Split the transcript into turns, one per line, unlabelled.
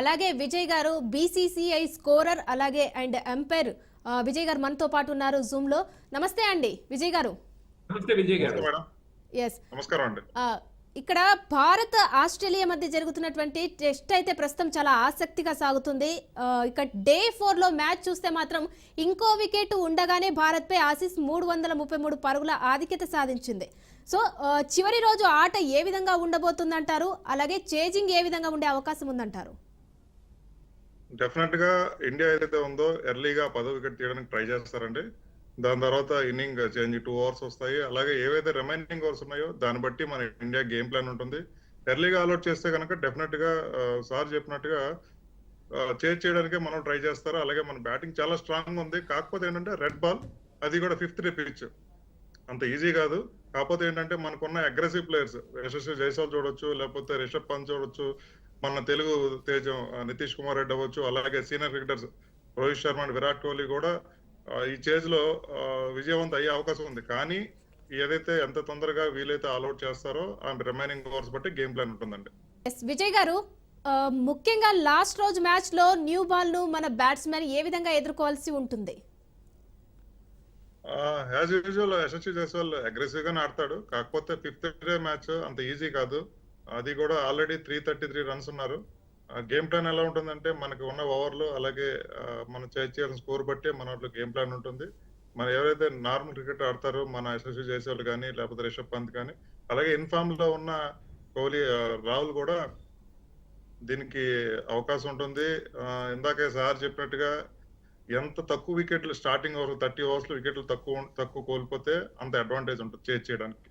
అలాగే విజయ్ గారు BCCI scorer అలాగే అండ్ ఎంపైర్ విజయ్ గారు మనతో పాటు ఉన్నారు జూమ్లో. నమస్తే అండి విజయ్ గారు.
నమస్తే విజయ్ గారు.
మేడం.
ఎస్
నమస్కారం అండి.
ఇక్కడ భారత్ ఆస్ట్రేలియా మధ్య జరుగుతున్నటువంటి టెస్ట్ అయితే ప్రస్తుతం చాలా ఆసక్తిగా సాగుతుంది. ఇక డే ఫోర్లో మ్యాచ్ చూస్తే మాత్రం ఇంకో వికెట్ ఉండగానే భారత్ పై ఆసీస్ మూడు వందల ముప్పై మూడు పరుగుల ఆధిక్యత సాధించింది. సో చివరి రోజు ఆట ఏ విధంగా ఉండబోతుందంటారు? అలాగే చేజింగ్ ఏ విధంగా ఉండే అవకాశం ఉందంటారు?
డెఫినెట్గా ఇండియా ఏదైతే ఉందో ఎర్లీగా పదో వికెట్ తీయడానికి ట్రై చేస్తారండి. దాని తర్వాత ఇన్నింగ్ చేంజ్ టూ అవర్స్ వస్తాయి. అలాగే ఏవైతే రిమైనింగ్ ఓవర్స్ ఉన్నాయో దాన్ని బట్టి మన ఇండియా గేమ్ ప్లాన్ ఉంటుంది. ఎర్లీగా అలౌట్ చేస్తే కనుక డెఫినెట్గా సార్ చెప్పినట్టుగా చేజ్ చేయడానికి మనం ట్రై చేస్తారు. అలాగే మన బ్యాటింగ్ చాలా స్ట్రాంగ్ ఉంది. కాకపోతే ఏంటంటే రెడ్ బాల్ అది కూడా ఫిఫ్త్ డే పిచ్ అంత ఈజీ కాదు. కాకపోతే ఏంటంటే మనకున్న అగ్రెసివ్ ప్లేయర్స్ యశస్వి జైసాల్ చూడొచ్చు లేకపోతే రిషబ్ పంత్ చూడొచ్చు మన తెలుగు తేజం నితీష్ కుమార్ రెడ్డి అవ్వచ్చు అలాగే senior cricketers Rohit Sharma and Virat Kohli కూడా ఈ చేజ్లో విజయవంతం అయ్యే అవకాశం ఉంది. కానీ ఏదైతే ఎంత తొందరగా వీలైతే ఆల్అౌట్ చేస్తారో ఆ రిమైనింగ్ ఓవర్స్ బట్టి గేమ్ ప్లాన్ ఉంటుందండి.
విజయ్ గారు ముఖ్యంగా లాస్ట్ రోజు మ్యాచ్లో న్యూ బాల్ను మన బ్యాట్స్మెన్ ఏ విధంగా ఎదుర్కోవాల్సి ఉంటుంది?
As usual Yashasvi Jaiswal aggressive గానే ఆడతాడు. కాకపోతే ఫిఫ్త్ డే మ్యాచ్ అంత ఈజీ కాదు. అది కూడా already three thirty three runs ఉన్నారు గేమ్ ప్లాన్ ఎలా ఉంటుందంటే మనకి ఉన్న ఓవర్లు అలాగే ఆ, మనం చేయాల్సిన స్కోర్ బట్టి మన గేమ్ ప్లాన్ ఉంటుంది. మన ఎవరైతే నార్మల్ క్రికెట్ ఆడతారో మన యశస్వి వాళ్ళు కానీ లేకపోతే రిషబ్ పంత్ కానీ అలాగే ఇన్ఫామ్లో ఉన్న కోహ్లీ రాహుల్ కూడా దీనికి అవకాశం ఉంటుంది. ఇందాక ఇందాకే సార్ చెప్పినట్టుగా ఎంత తక్కువ వికెట్లు స్టార్టింగ్ ఓవర్ థర్టీ ఓవర్స్లో వికెట్లు తక్కువ తక్కువ కోల్పోతే అంత అడ్వాంటేజ్ ఉంటుంది చేజ్ చేయడానికి.